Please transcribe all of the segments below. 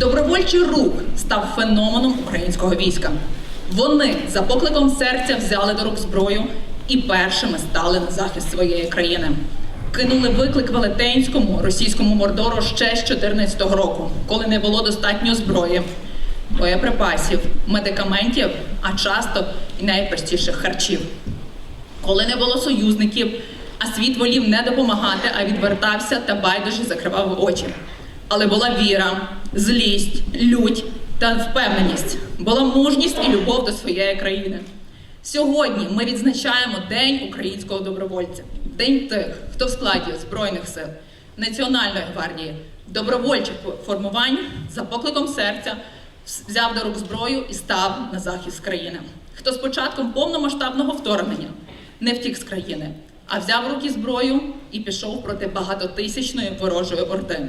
Добровольчий рух став феноменом українського війська. Вони за покликом серця взяли до рук зброю і першими стали на захист своєї країни. Кинули виклик велетенському російському мордору ще з 2014 року, коли не було достатньо зброї, боєприпасів, медикаментів, а часто і найпростіших харчів. Коли не було союзників, а світ волів не допомагати, а відвертався та байдуже закривав очі. Але була віра, злість, лють та впевненість, була мужність і любов до своєї країни. Сьогодні ми відзначаємо День українського добровольця, день тих, хто в складі Збройних сил, Національної гвардії, добровольчих формувань за покликом серця взяв до рук зброю і став на захист країни. Хто з початком повномасштабного вторгнення не втік з країни, а взяв руки зброю і пішов проти багатотисячної ворожої орди.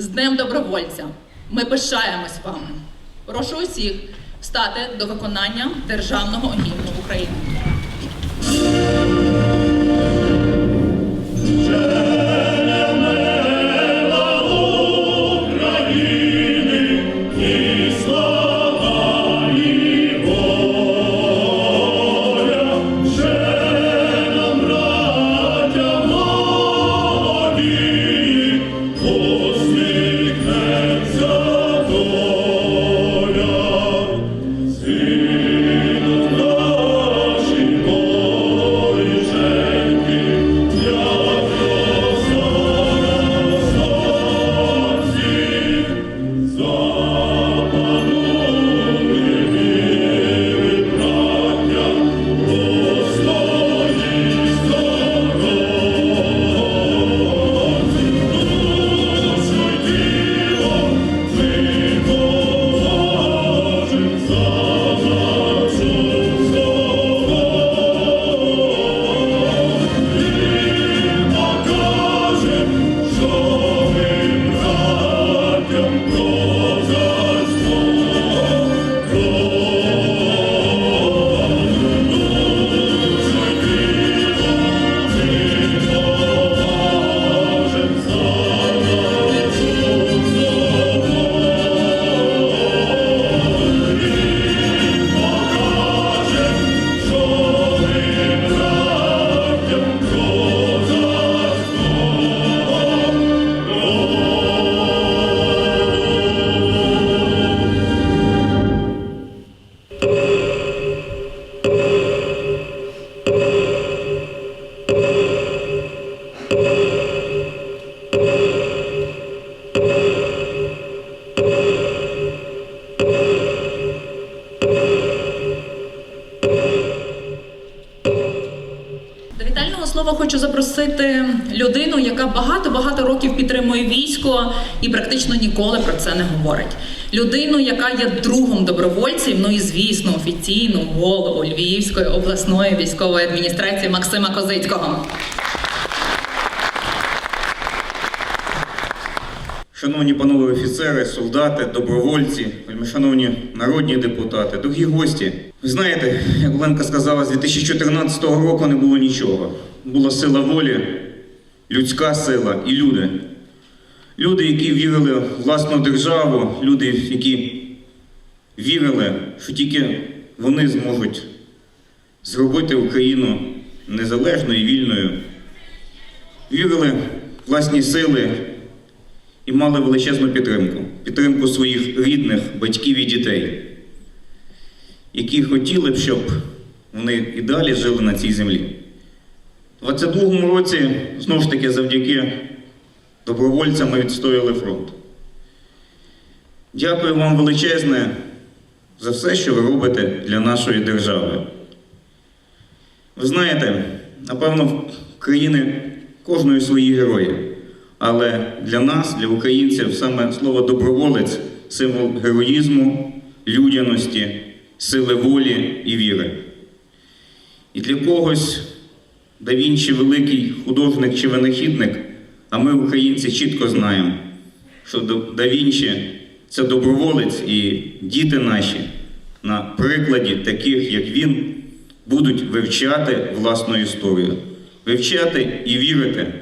З Днем добровольця ми пишаємось вами. Прошу усіх встати до виконання державного гімну України. Яка багато-багато років підтримує військо і практично ніколи про це не говорить. Людину, яка є другом добровольців, ну і звісно, офіційну голову Львівської обласної військової адміністрації Максима Козицького. Шановні панове офіцери, солдати, добровольці, шановні народні депутати, дорогі гості. Ви знаєте, як Оленка сказала, з 2014 року не було нічого. Була сила волі, людська сила і люди. Люди, які вірили в власну державу, люди, які вірили, що тільки вони зможуть зробити Україну незалежною і вільною. Вірили в власні сили і мали величезну підтримку, підтримку своїх рідних, батьків і дітей, які хотіли б, щоб вони і далі жили на цій землі. У 22-му році, знову ж таки, завдяки добровольцям ми відстояли фронт. Дякую вам величезне за все, що ви робите для нашої держави. Ви знаєте, напевно, в країни кожної свої герої. Але для нас, для українців, саме слово доброволець символ героїзму, людяності, сили волі і віри. І для когось да Вінчі великий художник чи винахідник, а ми, українці, чітко знаємо, що да Вінчі це доброволець і діти наші на прикладі таких, як він, будуть вивчати власну історію, вивчати і вірити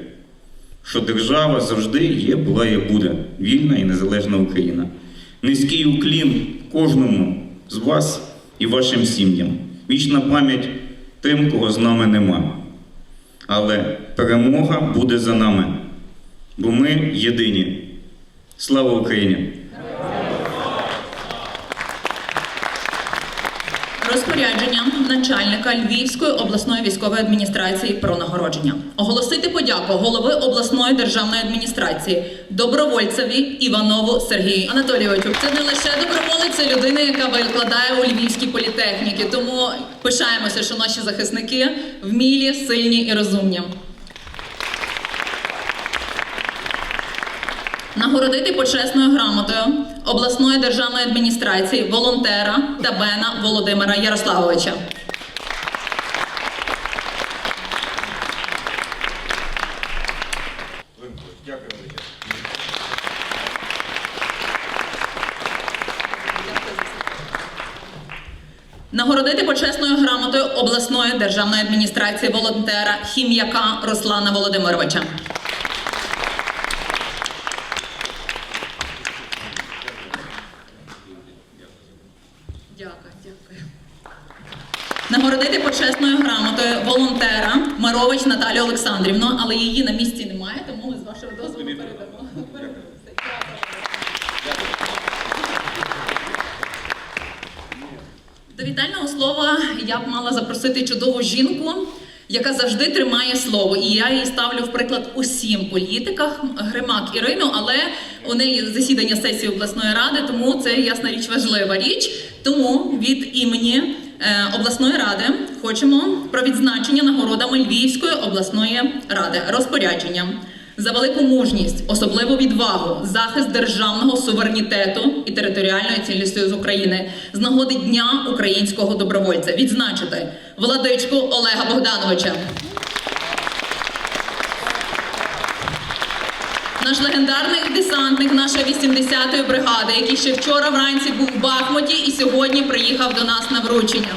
що держава завжди є, була і буде вільна і незалежна Україна. Низький уклін кожному з вас і вашим сім'ям. Вічна пам'ять тим, кого з нами нема. Але перемога буде за нами, бо ми єдині. Слава Україні! Розпорядження начальника Львівської обласної військової адміністрації про нагородження. Оголосити подяку голови обласної державної адміністрації добровольцеві Іванову Сергію Анатолійовичу. Це не лише доброволець, це людина, яка викладає у Львівській політехніці. Тому пишаємося, що наші захисники вмілі, сильні і розумні. Нагородити почесною грамотою обласної державної адміністрації волонтера Табена Володимира Ярославовича. Нагородити почесною грамотою обласної державної адміністрації волонтера хім'яка Руслана Володимировича. Дякую, дякую. Нагородити почесною грамотою волонтера Марович Наталію Олександрівну, але її на місці немає, тому ми з вашого дозволу передамо. До вітального слова я б мала запросити чудову жінку, яка завжди тримає слово. І я її ставлю в приклад усім політиках, Гримак Ірину, але у неї засідання сесії обласної ради, тому це ясна річ важлива річ. Тому від імені е, обласної ради хочемо про відзначення нагородами Львівської обласної ради розпорядження за велику мужність, особливу відвагу, захист державного суверенітету і територіальної цілісності з України з нагоди Дня українського добровольця відзначити владичку Олега Богдановича. Наш легендарний десантник нашої 80-ї бригади, який ще вчора вранці був в Бахмуті і сьогодні приїхав до нас на вручення.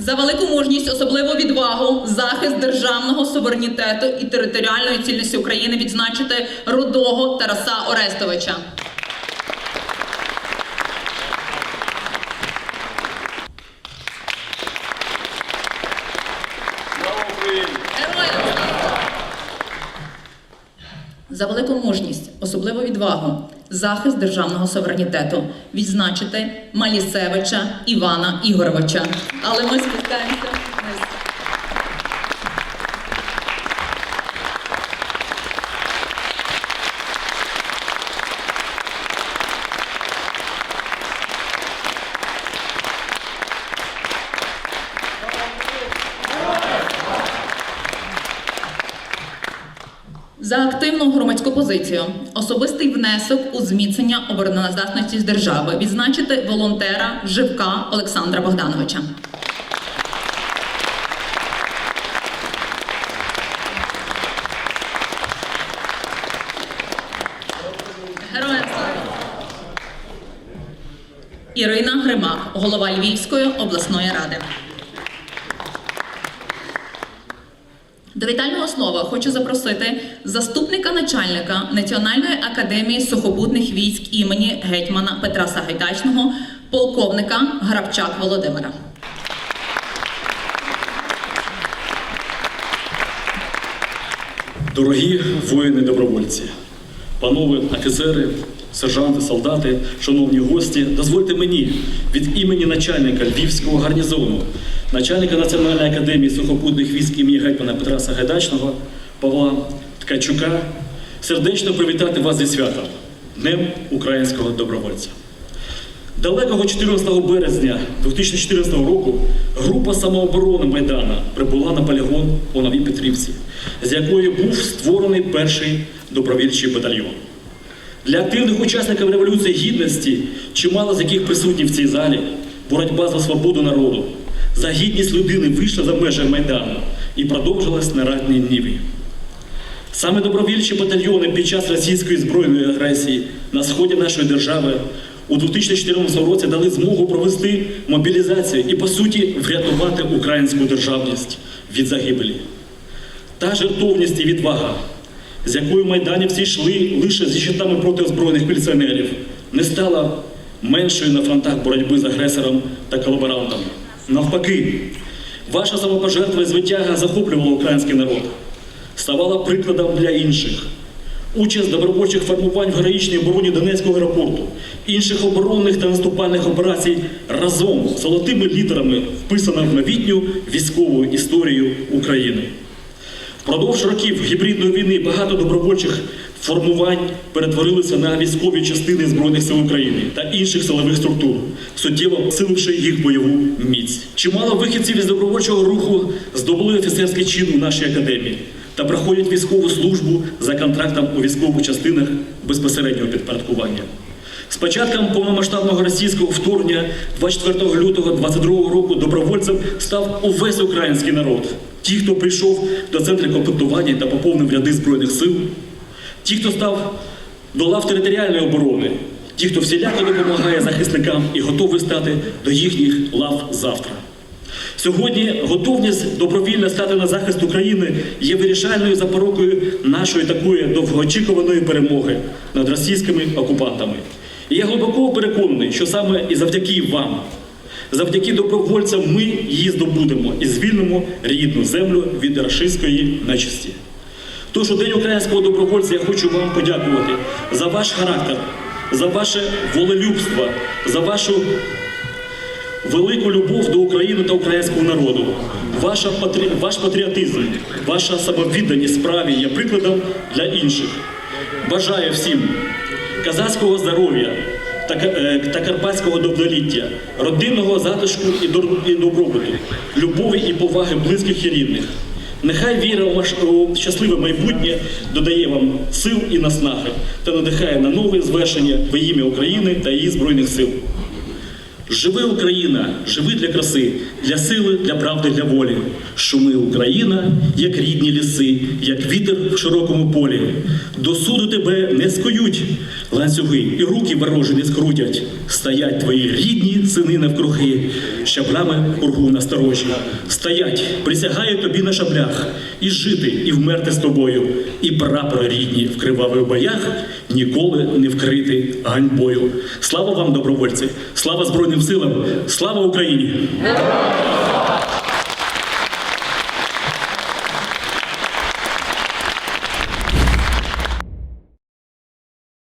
За велику мужність, особливу відвагу, захист державного суверенітету і територіальної цілісності України відзначити рудого Тараса Орестовича. За велику мужність, особливу відвагу, захист державного суверенітету відзначити Малісевича Івана Ігоровича. Але ми спускаємося вниз. За активну громадську позицію, особистий внесок у зміцнення обороноздатності держави відзначити волонтера Живка Олександра Богдановича. Героям слава! Ірина Гримак, голова Львівської обласної ради. До вітального слова хочу запросити заступника начальника Національної академії сухопутних військ імені гетьмана Петра Сагайдачного, полковника Грабчак Володимира. Дорогі воїни-добровольці, панове офіцери, сержанти, солдати, шановні гості, дозвольте мені від імені начальника Львівського гарнізону, начальника Національної академії сухопутних військ імені гетьмана Петра Сагайдачного Павла Ткачука сердечно привітати вас зі святом Днем українського добровольця. Далекого 14 березня 2014 року група самооборони Майдана прибула на полігон у Новій Петрівці, з якої був створений перший добровільчий батальйон. Для активних учасників Революції Гідності, чимало з яких присутні в цій залі, боротьба за свободу народу, за гідність людини вийшла за межі Майдану і продовжилась на ратній ніві. Саме добровільчі батальйони під час російської збройної агресії на сході нашої держави у 2014 році дали змогу провести мобілізацію і, по суті, врятувати українську державність від загибелі. Та жертовність і відвага, з якою майданівці йшли лише зі щитами проти озброєних міліціонерів, не стала меншою на фронтах боротьби з агресором та колаборантом. Навпаки, ваша самопожертва і звитяга захоплювала український народ, ставала прикладом для інших. Участь добровольчих формувань в героїчній обороні Донецького аеропорту, інших оборонних та наступальних операцій разом з золотими літерами вписана в новітню військову історію України. Впродовж років гібридної війни багато добровольчих формувань перетворилися на військові частини Збройних сил України та інших силових структур, суттєво посиливши їх бойову міць. Чимало вихідців із добровольчого руху здобули офіцерський чин у нашій академії та проходять військову службу за контрактом у військових частинах безпосереднього підпорядкування. З початком повномасштабного російського вторгнення 24 лютого 22 року добровольцем став увесь український народ. Ті, хто прийшов до центру комплектування та поповнив ряди Збройних сил, ті, хто став до лав територіальної оборони, ті, хто всіляко допомагає захисникам і готовий стати до їхніх лав завтра. Сьогодні готовність добровільно стати на захист України є вирішальною запорукою нашої такої довгоочікуваної перемоги над російськими окупантами. І я глибоко переконаний, що саме і завдяки вам, завдяки добровольцям, ми її здобудемо і звільнимо рідну землю від рашистської нечисті. Тож у День українського добровольця я хочу вам подякувати за ваш характер, за ваше волелюбство, за вашу велику любов до України та українського народу. Ваша патрі... Ваш патріотизм, ваша самовідданість справі є прикладом для інших. Бажаю всім казацького здоров'я та, е, та карпатського довголіття, родинного затишку і добробуту, любові і поваги близьких і рідних. Нехай віра у щасливе майбутнє додає вам сил і наснаги та надихає на нове звершення в ім'я України та її збройних сил. Живи Україна, живи для краси, для сили, для правди, для волі. Шуми Україна, як рідні ліси, як вітер в широкому полі. До суду тебе не скують ланцюги, і руки ворожі не скрутять. Стоять твої рідні сини навкруги, щаблями кругу насторожі. Стоять, присягає тобі на шаблях, і жити, і вмерти з тобою, і прапори рідні в кривавих боях ніколи не вкрити ганьбою. Слава вам, добровольці! Слава Збройним силам! Слава Україні!